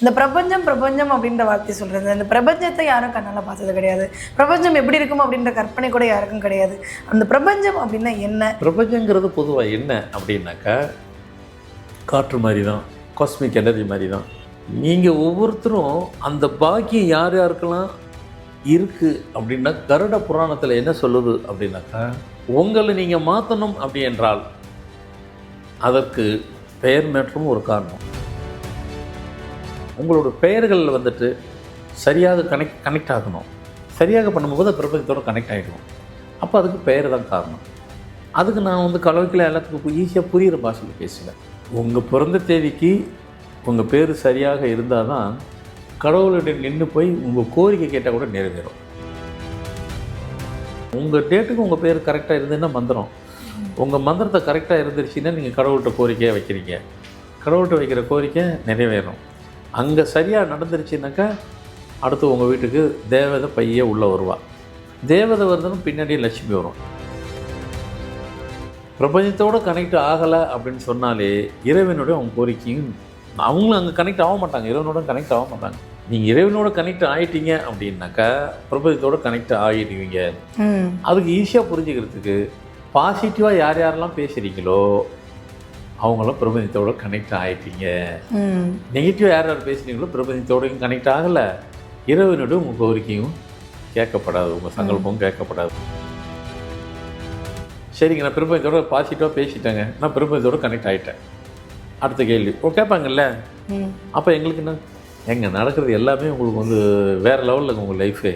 இந்த பிரபஞ்சம் பிரபஞ்சம் அப்படின்ற வார்த்தை சொல்கிறது இந்த பிரபஞ்சத்தை யாரும் கண்ணால் பார்த்தது கிடையாது. பிரபஞ்சம் எப்படி இருக்கும் அப்படின்ற கற்பனை கூட யாருக்கும் கிடையாது. அந்த பிரபஞ்சம் அப்படின்னா என்ன? பிரபஞ்சங்கிறது பொதுவாக என்ன அப்படின்னாக்கா காற்று மாதிரி தான் காஸ்மிக் எனர்ஜி மாதிரி தான் நீங்கள் ஒவ்வொருத்தரும் அந்த பாக்கியம் யார் யாருக்கெல்லாம் இருக்குது அப்படின்னா கருட புராணத்தில் என்ன சொல்லுது அப்படின்னாக்கா உங்களை நீங்கள் மாற்றணும் அப்படி என்றால் அதற்கு பெயர் மேற்றமும் ஒரு காரணம். உங்களோட பெயர்கள் வந்துட்டு சரியாக கனெக்ட் கனெக்ட் ஆகணும். சரியாக பண்ணும்போது பிரபஞ்சத்தோடு பிரபஞ்சத்தோட கனெக்ட் ஆகிடும் அப்போ அதுக்கு பெயர் தான் காரணம். அதுக்கு நான் வந்து கலவைக்கில் எல்லாத்துக்கும் ஈஸியாக புரிகிற பாஷையில் பேசுவேன். உங்கள் பிறந்த தேதிக்கு உங்கள் பேர் சரியாக இருந்தால் தான் கடவுளிடம் நின்று போய் உங்கள் கோரிக்கை கேட்டால் கூட நிறைவேறும். உங்கள் டேட்டுக்கு உங்கள் பேர் கரெக்டாக இருந்ததுன்னா மந்திரம். உங்கள் மந்திரத்தை கரெக்டாக இருந்துருச்சுன்னா நீங்கள் கடவுள்கிட்ட கோரிக்கையாக வைக்கிறீங்க. கடவுள்கிட்ட வைக்கிற கோரிக்கை நிறைவேறும். அங்கே சரியாக நடந்துருச்சுனாக்கா அடுத்து உங்கள் வீட்டுக்கு தேவதை பையே உள்ளே வருவா. தேவதை வருதுன்னு பின்னாடியே லட்சுமி வரும். பிரபஞ்சத்தோடு கனெக்ட் ஆகலை அப்படின்னு சொன்னாலே இறைவனுடைய அவங்க கோரிக்கையும் அவங்களும் அங்கே கனெக்ட் ஆக மாட்டாங்க. இறைவனோட கனெக்ட் ஆக மாட்டாங்க. நீங்கள் இறைவனோட கனெக்ட் ஆகிட்டீங்க அப்படின்னாக்கா பிரபஞ்சத்தோட கனெக்ட் ஆகிடுவீங்க அதுக்கு ஈஸியாக புரிஞ்சுக்கிறதுக்கு பாசிட்டிவாக யார் யாரெல்லாம் பேசுகிறீங்களோ அவங்களாம் பிரபஞ்சத்தோட கனெக்ட் ஆகிட்டீங்க ம். நெகட்டிவாக யார் யார் பேசுனீங்களோ பிரபஞ்சத்தோடையும் கனெக்ட் ஆகலை. இறைவனோட உங்கள் கோரிக்கையும் கேட்கப்படாது உங்கள் சங்கல்பமும் கேட்கப்படாது. சரிங்க நான் பிரபஞ்சத்தோட பாசிட்டிவாக பேசிட்டேங்க. நான் பிரபஞ்சத்தோட கனெக்ட் ஆகிட்டேன் அடுத்த கேள்வி. ஓ கேட்பாங்கல்ல? அப்போ எங்களுக்கு என்ன? எங்க நடக்கிறது எல்லாமே உங்களுக்கு வந்து வேறு லெவலில் உங்கள் லைஃபு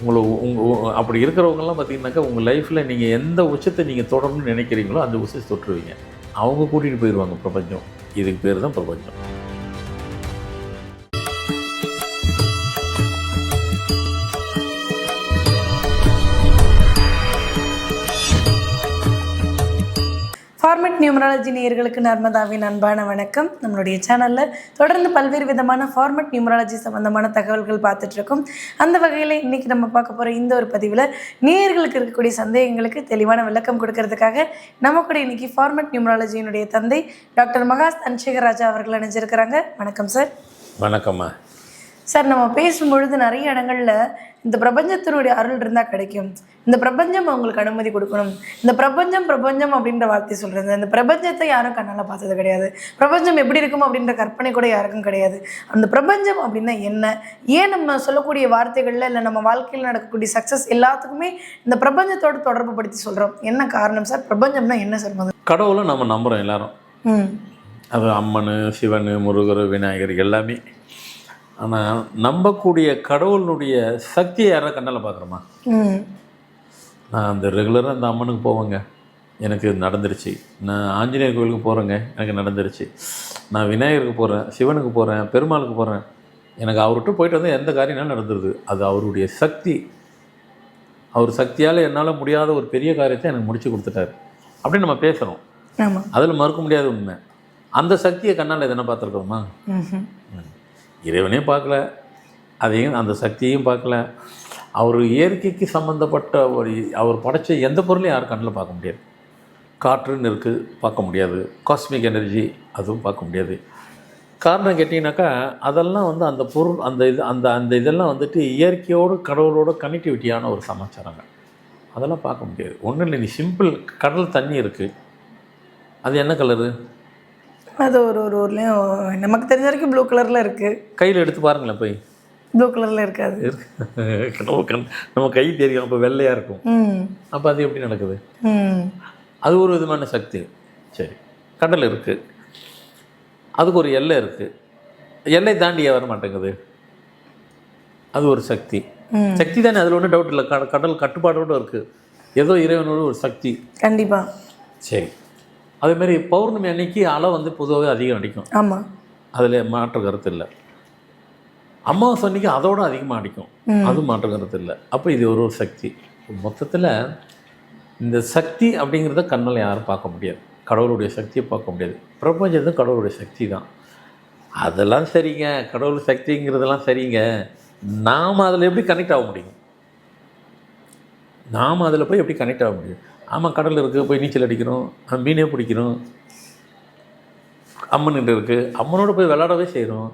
உங்களை உங்கள் அப்படி இருக்கிறவங்கலாம் பார்த்தீங்கன்னாக்கா உங்கள் லைஃப்பில் நீங்கள் எந்த உச்சத்தை நீங்கள் தொடரணும்னு நினைக்கிறீங்களோ அந்த உச்சத்தை தொட்டுருவீங்க. அவங்க கூட்டிகிட்டு போயிடுவாங்க பிரபஞ்சம். இதுக்கு பேர் தான் பிரபஞ்சம். ஃபார்மெட் நியூமராலஜி நேயர்களுக்கு நர்மதாவின் அன்பான வணக்கம். நம்மளுடைய சேனலில் தொடர்ந்து பல்வேறு விதமான ஃபார்மெட் நியூமராலஜி சம்பந்தமான தகவல்கள் பார்த்துட்டு இருக்கோம். அந்த வகையில் இன்றைக்கி நம்ம பார்க்க போகிற இந்த ஒரு பதிவில் நேயர்களுக்கு இருக்கக்கூடிய சந்தேகங்களுக்கு தெளிவான விளக்கம் கொடுக்கறதுக்காக நம்ம கூட இன்னைக்கு ஃபார்மெட் நியூமராலஜியினுடைய தந்தை டாக்டர் மகாஸ் தன்சேகர் ராஜா அவர்கள் அணிஞ்சிருக்கிறாங்க வணக்கம் சார். வணக்கம்மா. சார் நம்ம பேசும்பொழுது நிறைய இடங்கள்ல இந்த பிரபஞ்சத்தினுடைய அருள் இருந்தால் கிடைக்கும். இந்த பிரபஞ்சம் அவங்களுக்கு அனுமதி கொடுக்கணும். இந்த பிரபஞ்சம் பிரபஞ்சம் அப்படின்ற வார்த்தை சொல்கிறது இந்த பிரபஞ்சத்தை யாரும் கண்ணால் பார்த்தது கிடையாது. பிரபஞ்சம் எப்படி இருக்கும் அப்படின்ற கற்பனை கூட யாருக்கும் கிடையாது. அந்த பிரபஞ்சம் அப்படின்னா என்ன? ஏன் நம்ம சொல்லக்கூடிய வார்த்தைகளில் இல்லை நம்ம வாழ்க்கையில் நடக்கக்கூடிய சக்ஸஸ் எல்லாத்துக்குமே இந்த பிரபஞ்சத்தோட தொடர்பு படுத்தி சொல்கிறோம் என்ன காரணம் சார்? பிரபஞ்சம்னா என்ன சார் முதல்ல? கடவுளை நம்ம நம்புகிறோம் எல்லாரும். ம். அது அம்மன் சிவன் முருகர் விநாயகர் எல்லாமே. ஆனால் நம்பக்கூடிய கடவுளுடைய சக்தியை யாராவது கண்ணால் பார்க்குறோமா? நான் அந்த ரெகுலராக அந்த அம்மனுக்கு போவேங்க. எனக்கு நடந்துருச்சு. நான் ஆஞ்சநேயர் கோயிலுக்கு போகிறேங்க எனக்கு நடந்துருச்சு. நான் விநாயகருக்கு போகிறேன் சிவனுக்கு போகிறேன் பெருமாளுக்கு போகிறேன் எனக்கு அவர்கிட்ட போயிட்டு வந்து எந்த காரியம்னாலும் நடந்துருது. அது அவருடைய சக்தி. அவர் சக்தியால் என்னால் முடியாத ஒரு பெரிய காரியத்தை எனக்கு முடிச்சு கொடுத்துட்டாரு. அப்படின்னு நம்ம பேசுகிறோம் அதில் மறுக்க முடியாத உண்மை. அந்த சக்தியை கண்ணால் எதனா பார்த்துருக்கோமா ம். இறைவனே பார்க்கல அதையும் அந்த சக்தியையும் பார்க்கல. அவர் இயற்கைக்கு சம்மந்தப்பட்ட ஒரு அவர் படைத்த எந்த பொருளையும் யாரும் கண்ணில் பார்க்க முடியாது. காற்றுன்னு இருக்குது பார்க்க முடியாது. காஸ்மிக் எனர்ஜி அதுவும் பார்க்க முடியாது. காரணம் கேட்டிங்கனாக்கா அதெல்லாம் வந்து அந்த பொருள் அந்த இது அந்த அந்த இதெல்லாம் வந்துட்டு இயற்கையோடு கடவுளோட கனெக்டிவிட்டியான ஒரு சமாச்சாரங்க அதெல்லாம் பார்க்க முடியாது. ஒன்றும் இல்லை நீ சிம்பிள் கடல் தண்ணி இருக்குது அது என்ன கலரு அது ஒரு ஒரு ஊர்லேயும் நமக்கு தெரிஞ்ச வரைக்கும் ப்ளூ கலரில் இருக்குது கையில் எடுத்து பாருங்களேன் போய். ப்ளூ கலரில் இருக்காது. நம்ம கண் நம்ம கை தெரியும் அப்போ வெள்ளையாக இருக்கும். அப்போ அது எப்படி நடக்குது? அது ஒரு விதமான சக்தி. சரி. கடல் இருக்குது அதுக்கு ஒரு எல்லை இருக்குது எல்லை தாண்டி ஏன் வர மாட்டேங்குது. அது ஒரு சக்தி. சக்தி தானே அதில் ஒன்றும் டவுட் இல்லை. கட- கடல் கட்டுப்பாடோடு இருக்குது ஏதோ இறைவனோட ஒரு சக்தி. கண்டிப்பாக சரி. அதேமாரி பௌர்ணமி அன்னைக்கு அலை வந்து பொதுவாகவே அதிகம் அடிக்கும். ஆமாம் அதில் மாற்று கருத்து இல்லை. அமாவாசை அன்னைக்கு அதோட அதிகமாக அடிக்கும். அது மாற்று கருத்து இல்லை. அப்போ இது ஒரு ஒரு சக்தி. மொத்தத்தில் இந்த சக்தி அப்படிங்கிறத கண்ணால் யாரும் பார்க்க முடியாது. கடவுளுடைய சக்தியை பார்க்க முடியாது. பிரபஞ்சத்து கடவுளுடைய சக்தி தான். அதெல்லாம் சரிங்க. கடவுள் சக்திங்கிறதெல்லாம் சரிங்க. நாம் அதில் எப்படி கனெக்ட் ஆக முடியும்? நாம் அதில் போய் எப்படி கனெக்ட் ஆக முடியும்? ஆமாம் கடல் இருக்குது போய் நீச்சல் அடிக்கிறோம் மீனே பிடிக்கிறோம். அம்மன் இருக்குது அம்மனோட போய் விளையாடவே செய்கிறோம்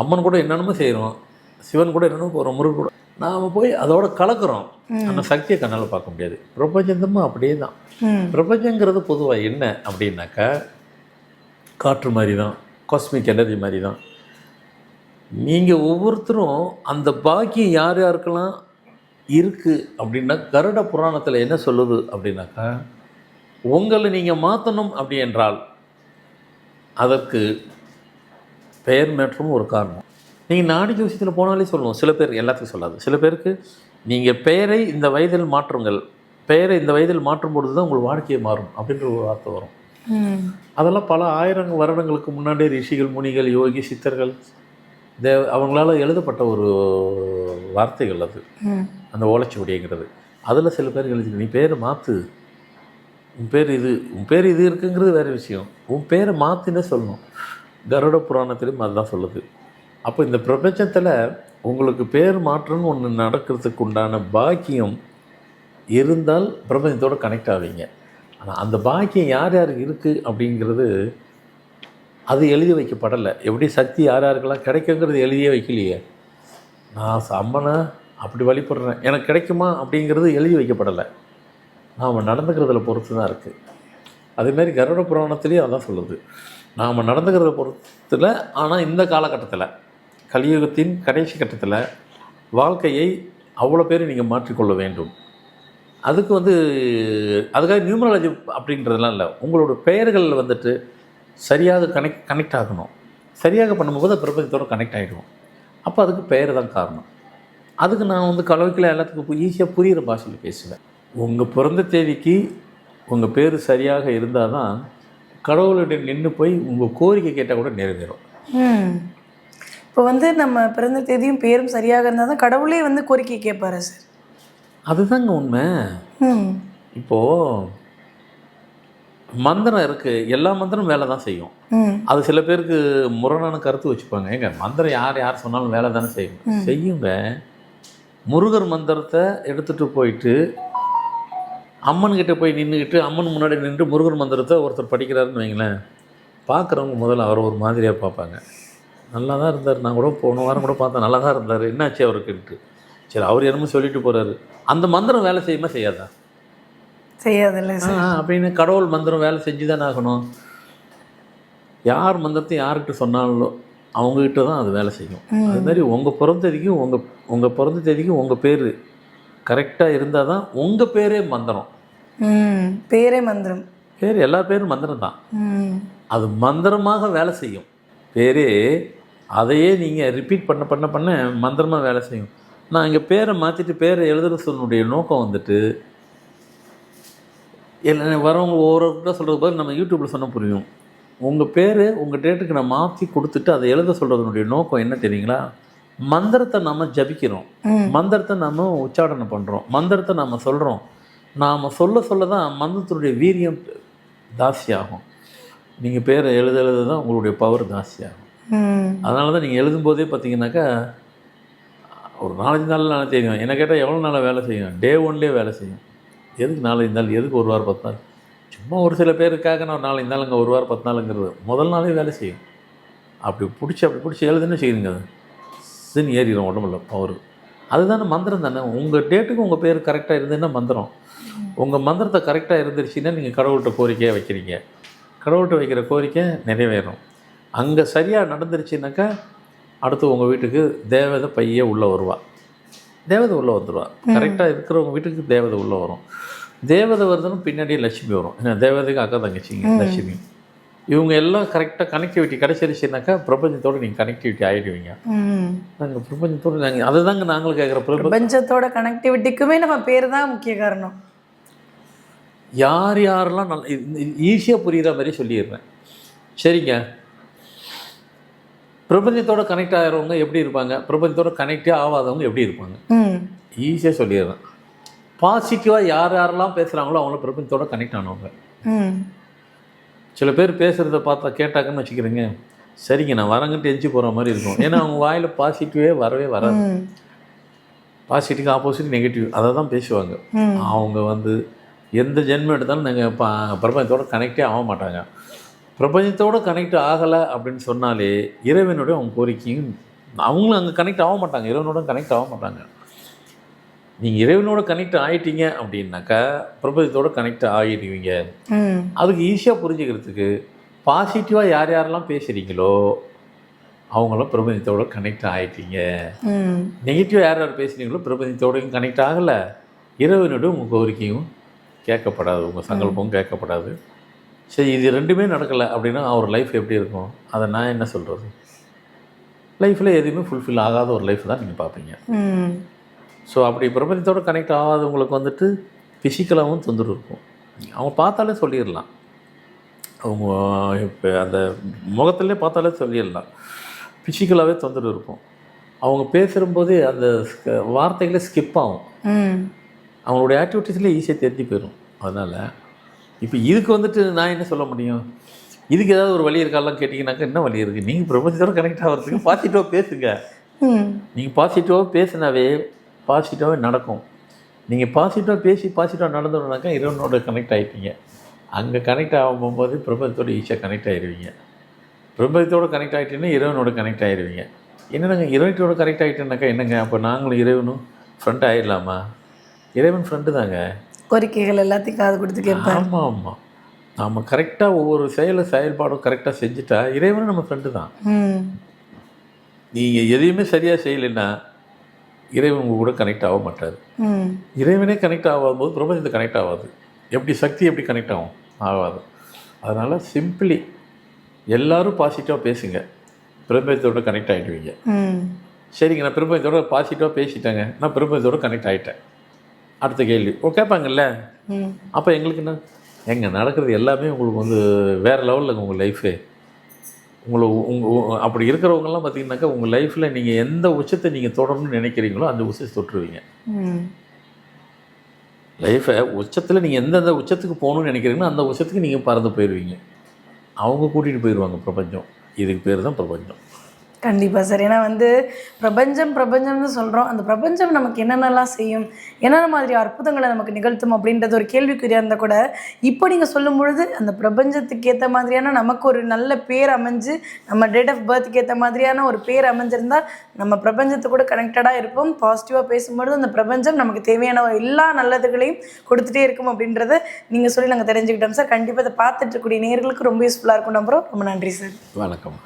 அம்மன் கூட என்னென்னமோ செய்கிறோம் சிவன் கூட என்னென்னமோ போகிறோம் முருகன் கூட. நாம் போய் அதோட கலக்குறோம். அந்த சக்தியை கண்ணால் பார்க்க முடியாது. பிரபஞ்சமும் அப்படியே தான் பிரபஞ்சங்கிறது பொதுவாக என்ன அப்படின்னாக்கா காற்று மாதிரி தான் காஸ்மிக் எனர்ஜி மாதிரி தான் நீங்கள் ஒவ்வொருத்தரும் அந்த பாக்கியம் யார் யாருக்கெல்லாம் இருக்குது அப்படின்னா கருட புராணத்தில் என்ன சொல்லுது அப்படின்னாக்கா உங்களை நீங்கள் மாற்றணும் அப்படி என்றால் அதற்கு பெயர் மாற்றம் ஒரு காரணம். நீங்கள் நாடி ஜோசியத்தில் போனாலே சொல்லுவோம். சில பேர் எல்லாத்துக்கும் சொல்லாது. சில பேருக்கு நீங்கள் பெயரை இந்த வயதில் மாற்றுங்கள் பெயரை இந்த வயதில் மாற்றும் பொழுது தான் உங்கள் வாழ்க்கையை மாறும் அப்படின்ற ஒரு வார்த்தை வரும். அதெல்லாம் பல ஆயிரம் வருடங்களுக்கு முன்னாடியே ரிஷிகள் முனிகள் யோகி சித்தர்கள் தேவ அவங்களால எழுதப்பட்ட ஒரு வார்த்தைகள் அது. அந்த ஓலைச்சுவடிங்கிறது. அதில் சில பேர் எழுதி நீ பேரை மாற்று உன் பேர் இது. உன் பேர் இது இருக்குங்கிறது வேறு விஷயம். உன் பேரை மாற்றினே சொல்லணும். கருட புராணத்திலையும் அதுதான் சொல்லுது. அப்போ இந்த பிரபஞ்சத்தில் உங்களுக்கு பேர் மாற்றம்னு ஒன்று நடக்கிறதுக்கு உண்டான பாக்கியம் இருந்தால் பிரபஞ்சத்தோடு கனெக்ட் ஆவீங்க. ஆனால் அந்த பாக்கியம் யார் யாருக்கு இருக்குது அப்படிங்கிறது அது எழுதி வைக்கப்படலை. எப்படி சக்தி யார் யாருக்கெல்லாம் கிடைக்குங்கிறது எழுதியே வைக்கலையே. நான் அம்மனை அப்படி வழிபடுறேன். எனக்கு கிடைக்குமா அப்படிங்கிறது எழுதி வைக்கப்படலை. நாம் நடந்துக்கிறதுல பொறுத்து தான் இருக்குது அதேமாரி கருட புராணத்துலேயும் அதான் சொல்லுது. நாம் நடந்துக்கிறத பொறுத்தில் ஆனால் இந்த காலகட்டத்தில் கலியுகத்தின் கடைசி கட்டத்தில் வாழ்க்கையை அவ்வளோ பேர் நீங்கள் மாற்றிக்கொள்ள வேண்டும். அதுக்கு வந்து அதுக்காக நியூமராலஜி அப்படின்றதுலாம் இல்லை. உங்களோட பெயர்கள் வந்துட்டு சரியாக கனெக்ட் கனெக்ட் ஆகணும். சரியாக பண்ணும்போது பிரபஞ்சத்தோடு கனெக்ட் ஆகிடும் அப்போ அதுக்கு பெயர் தான் காரணம். அதுக்கு நான் வந்து கலவைக்கில் எல்லாத்துக்கும் ஈஸியாக புரிகிற பாஷையில் பேசுவேன். உங்கள் பிறந்த தேதிக்கு உங்கள் பேர் சரியாக இருந்தால் தான் கடவுளுடைய நின்று போய் உங்கள் கோரிக்கை கேட்டால் கூட நிறைவேறும். இப்போ வந்து நம்ம பிறந்த தேதியும் பேரும் சரியாக இருந்தால் தான் கடவுளே வந்து கோரிக்கை கேட்பாரு சார். அதுதாங்க உண்மை. இப்போது மந்திரம் இருக்குது எல்லா மந்திரம் வேலை தான் செய்யும் அது சில பேருக்கு முரணான கருத்து வச்சுப்பாங்க. ஏங்க மந்திரம் யார் யார் சொன்னாலும் வேலை தானே செய்யும் செய்யுங்க. முருகர் மந்திரத்தை எடுத்துகிட்டு போயிட்டு அம்மன்கிட்ட போய் நின்றுக்கிட்டு அம்மன் முன்னாடி நின்று முருகர் மந்திரத்தை ஒருத்தர் படிக்கிறாருன்னு வைங்களேன். பார்க்குறவங்க முதல்ல அவர் ஒரு மாதிரியாக பார்ப்பாங்க. நல்லா தான் இருந்தார். நான் கூட போன வாரம் கூட பார்த்தேன். நல்லா தான் இருந்தார். என்னாச்சு அவருக்குன்ட்டு. சரி அவர் என்னமோ சொல்லிட்டு போகிறாரு அந்த மந்திரம் வேலை செய்யுமா செய்யாதா? செய்யாதில்ல அப்படின்னு கடவுள் மந்திரம் வேலை செஞ்சு தானே ஆகணும். யார் மந்திரத்தை யார்கிட்ட சொன்னாலும் அவங்ககிட்ட தான் அது வேலை செய்யும். அது மாதிரி உங்கள் பிறந்த தேதிக்கும் உங்கள் உங்கள் பிறந்த தேதிக்கும் உங்கள் பேர் கரெக்டாக இருந்தால் தான் உங்கள் பேரே மந்திரம். பேரே மந்திரம். பேர் எல்லா பேரும் மந்திரம் தான். அது மந்திரமாக வேலை செய்யும். பேரே அதையே நீங்கள் ரிப்பீட் பண்ண பண்ண பண்ண மந்திரமாக வேலை செய்யும். நான் இங்கே பேரை மாற்றிட்டு பேரை எழுதுற சொன்னுடைய நோக்கம் வந்துட்டு என்ன வரவங்க ஒவ்வொருக்கிட்ட சொல்கிறது பதில் நம்ம யூடியூப்பில் சொன்ன புரியும். உங்கள் பேர் உங்கள் டேட்டுக்கு நான் மாற்றி கொடுத்துட்டு அதை எழுத சொல்கிறதுனுடைய நோக்கம் என்ன தெரியுங்களா? மந்திரத்தை நம்ம ஜபிக்கிறோம். மந்திரத்தை நம்ம உச்சாடனை பண்ணுறோம் மந்திரத்தை நம்ம சொல்கிறோம் நாம் சொல்ல சொல்ல தான் மந்திரத்தினுடைய வீரியம் தாசியாகும். நீங்கள் பேரை எழுத எழுத தான் உங்களுடைய பவர் தாசியாகும். அதனால தான் நீங்கள் எழுதும்போதே பார்த்தீங்கன்னாக்கா ஒரு நாலஞ்சு நாள் நாள் தெரியும். என்ன கேட்டால் எவ்வளோ நாளாக வேலை செய்யும்? டே ஒன்லேயே வேலை செய்யும். எதுக்கு நாலஞ்சு நாள்? எதுக்கு ஒரு வாரம் பத்து நாள்? சும்மா ஒரு சில பேருக்காக நான் நாலஞ்சு நாள் அங்கே ஒரு வாரம் பத்து நாளுங்கிறது. முதல் நாளே வேலை செய்யும். அப்படி பிடிச்சி அப்படி பிடிச்சி எழுதுன்னு செய்யுங்க. அது சின் ஏறிடும் உடம்புல பவர் அதுதானே மந்திரம் தானே? உங்கள் டேட்டுக்கு உங்கள் பேர் கரெக்டாக இருந்ததுன்னா மந்திரம். உங்கள் மந்திரத்தை கரெக்டாக இருந்துருச்சுன்னா நீங்கள் கடவுள்கிட்ட கோரிக்கையாக வைக்கிறீங்க. கடவுள்கிட்ட வைக்கிற கோரிக்கை நிறைவேறும். அங்கே சரியாக நடந்துருச்சுனாக்கா அடுத்து உங்கள் வீட்டுக்கு தேவதை பையே உள்ளே வருவா. தேவதை உள்ளே வந்துடுவா கரெக்டாக இருக்கிறவங்க வீட்டுக்கு தேவதை உள்ளே வரும். தேவதை வருதுன்னு பின்னாடியே லட்சுமி வரும். ஏன்னா தேவதைக்கு அக்கா தங்கச்சிங்க லட்சுமி. இவங்க எல்லாம் கரெக்டாக கனெக்டிவிட்டி கிடைச்சிருச்சுனாக்கா பிரபஞ்சத்தோடு நீங்கள் கனெக்டிவிட்டி ஆகிடுவீங்க நாங்கள் பிரபஞ்சத்தோடு நாங்கள் அதை தாங்க நாங்களும் கேட்குற பிரபஞ்ச பிரபஞ்சத்தோட கனெக்டிவிட்டிக்குமே நம்ம பேர் தான் முக்கிய காரணம். யார் யாரெல்லாம் நல்ல ஈஸியாக புரிகிற மாதிரி சொல்லிடுறேன். சரிங்க. பிரபஞ்சத்தோட கனெக்ட் ஆகிறவங்க எப்படி இருப்பாங்க? பிரபஞ்சத்தோட கனெக்டே ஆகாதவங்க எப்படி இருப்பாங்க? ஈஸியாக சொல்லிடுறேன். பாசிட்டிவாக யார் யாரெல்லாம் பேசுகிறாங்களோ அவங்கள பிரபஞ்சத்தோட கனெக்ட் ஆனவங்க. சில பேர் பேசுகிறத பார்த்தா கேட்டாங்கன்னு வச்சுக்கிறேங்க. சரிங்க நான் வரங்கன்ட்டு எஞ்சி போகிற மாதிரி இருக்கும். ஏன்னா அவங்க வாயில் பாசிட்டிவே வரவே வராது. பாசிட்டிவ் ஆப்போசிட் நெகட்டிவ் அதை தான் பேசுவாங்க. அவங்க வந்து எந்த ஜென்மம் எடுத்தாலும் நாங்கள் ப பிரபஞ்சத்தோட கனெக்டே ஆக மாட்டாங்க. பிரபஞ்சத்தோட கனெக்ட் ஆகலை அப்படின்னு சொன்னாலே இறைவனுடைய அவங்க கோரிக்கையும் அவங்களும் அங்கே கனெக்ட் ஆக மாட்டாங்க. இறைவனோட கனெக்ட் ஆக மாட்டாங்க. நீங்கள் இறைவனோட கனெக்ட் ஆகிட்டீங்க அப்படின்னாக்கா பிரபஞ்சத்தோட கனெக்ட் ஆகிடுவீங்க அதுக்கு ஈஸியாக புரிஞ்சுக்கிறதுக்கு பாசிட்டிவாக யார் யாரெல்லாம் பேசுகிறீங்களோ அவங்களாம் பிரபஞ்சத்தோட கனெக்ட் ஆகிட்டீங்க நெகட்டிவாக யார் யார் பேசுனீங்களோ பிரபஞ்சத்தோடையும் கனெக்ட் ஆகலை. இறைவனோட உங்கள் கோரிக்கையும் கேட்கப்படாது உங்கள் சங்கல்பமும் கேட்கப்படாது. சரி இது ரெண்டுமே நடக்கலை அப்படின்னா அவர் லைஃப் எப்படி இருக்கும்? அதை நான் என்ன சொல்கிறது லைஃப்பில் எதுவுமே ஃபுல்ஃபில் ஆகாத ஒரு லைஃப் தான் நீங்கள் பார்ப்பீங்க. ஸோ அப்படி பிரபஞ்சத்தோட கனெக்ட் ஆகாதவங்களுக்கு வந்துட்டு ஃபிசிக்கலாகவும் தொந்தரவு இருக்கும். அவங்க பார்த்தாலே சொல்லிடலாம். அவங்க இப்போ அந்த முகத்திலே பார்த்தாலே சொல்லிடலாம். ஃபிசிக்கலாகவே தொந்தரவு இருக்கும். அவங்க பேசும்போதே அந்த வார்த்தைகளே ஸ்கிப் ஆகும். அவங்களுடைய ஆக்டிவிட்டீஸ்லேயே ஈஸியாக தெரிஞ்சு போயிடும். அதனால் இப்போ இதுக்கு வந்துட்டு நான் என்ன சொல்ல முடியும்? இதுக்கு ஏதாவது ஒரு வழி இருக்காலாம் கேட்டிங்கனாக்கா என்ன வழி இருக்குது நீங்கள் பிரபஞ்சத்தோட கனெக்ட் ஆகிறதுக்கு பாசிட்டிவாக பேசுங்க. நீங்கள் பாசிட்டிவாக பேசினாவே பாசிட்டிவாகவே நடக்கும். நீங்கள் பாசிட்டிவாக பேசி பாசிட்டிவாக நடந்தோம்னாக்கா இறைவனோட கனெக்ட் ஆகிட்டீங்க அங்கே கனெக்ட் ஆகும்போது பிரபஞ்சத்தோட ஈஸியாக கனெக்ட் ஆகிடுவீங்க பிரபஞ்சத்தோட கனெக்ட் ஆகிட்டீங்கன்னா இறைவனோட கனெக்ட் ஆகிடுவீங்க என்னங்க இறைவனோட கனெக்ட் ஆகிட்டேனாக்கா என்னங்க? அப்போ நாங்களும் இறைவனும் ஃப்ரெண்ட் ஆகிடலாமா இறைவன் ஃப்ரெண்டு தாங்க. கோரிக்கைகள் எல்லாத்தையும் காது கொடுத்து கேட்பேன் ஆமாம் ஆமாம் நாம் கரெக்டாக ஒவ்வொரு செயலை செயல்பாடும் கரெக்டாக செஞ்சுட்டா இறைவனும் நம்ம ஃப்ரெண்டு தான். நீங்கள் எதையுமே சரியாக செய்யலைன்னா இறைவன் உங்க கூட கனெக்ட் ஆக மாட்டார். இறைவனே கனெக்ட் ஆகாத போது பிரபஞ்சத்தை கனெக்ட் ஆகாது. எப்படி சக்தி எப்படி கனெக்ட் ஆகும்? ஆகாது. அதனால் சிம்பிளி எல்லாரும் பாசிட்டிவாக பேசுங்க. பிரபஞ்சத்தோட கனெக்ட் ஆகிடுவீங்க சரிங்க நான் பிரபஞ்சத்தோட பாசிட்டிவாக பேசிட்டேங்க. நான் பிரபஞ்சத்தோட கனெக்ட் ஆகிட்டேன் அடுத்த கேள்வி. ஓ கேட்பாங்கல்ல? அப்போ எங்களுக்கு என்ன? எங்க நடக்கிறது எல்லாமே உங்களுக்கு வந்து வேறு லெவலில் உங்கள் லைஃபு உங்களை உங்கள் அப்படி இருக்கிறவங்கலாம் பார்த்தீங்கன்னாக்கா உங்கள் லைஃப்பில் நீங்கள் எந்த உச்சத்தை நீங்கள் தொடரணும்னு நினைக்கிறீங்களோ அந்த உச்சத்தை தொட்டுருவீங்க. லைஃப்பை உச்சத்தில் நீங்கள் எந்தெந்த உச்சத்துக்கு போகணும்னு நினைக்கிறீங்களோ அந்த உச்சத்துக்கு நீங்கள் பறந்து போயிடுவீங்க அவங்க கூட்டிகிட்டு போயிடுவாங்க பிரபஞ்சம். இதுக்கு பேர் தான் பிரபஞ்சம். கண்டிப்பாக சார். ஏன்னா வந்து பிரபஞ்சம் பிரபஞ்சம்னு சொல்கிறோம் அந்த பிரபஞ்சம் நமக்கு என்னென்னலாம் செய்யும்? என்னென்ன மாதிரி அற்புதங்களை நமக்கு நிகழ்த்தும் அப்படின்றது ஒரு கேள்விக்குறியாக இருந்தால் கூட இப்போ நீங்கள் சொல்லும் பொழுது அந்த பிரபஞ்சத்துக்கு ஏற்ற மாதிரியான நமக்கு ஒரு நல்ல பேர் அமைஞ்சு நம்ம டேட் ஆஃப் பர்த்துக்கு ஏற்ற மாதிரியான ஒரு பேர் அமைஞ்சிருந்தால் நம்ம பிரபஞ்சத்து கூட கனெக்டடாக இருப்போம். பாசிட்டிவாக பேசும்பொழுது அந்த பிரபஞ்சம் நமக்கு தேவையான எல்லா நல்லதுகளையும் கொடுத்துட்டே இருக்கும் அப்படின்றத நீங்கள் சொல்லி நாங்கள் தெரிஞ்சுக்கிட்டோம் சார். கண்டிப்பாக இதை பார்த்துட்டு இருக்கக்கூடிய நேர்களுக்கு ரொம்ப யூஸ்ஃபுல்லாக இருக்கும். நம்புகிறோம் ரொம்ப நன்றி சார். வணக்கம்.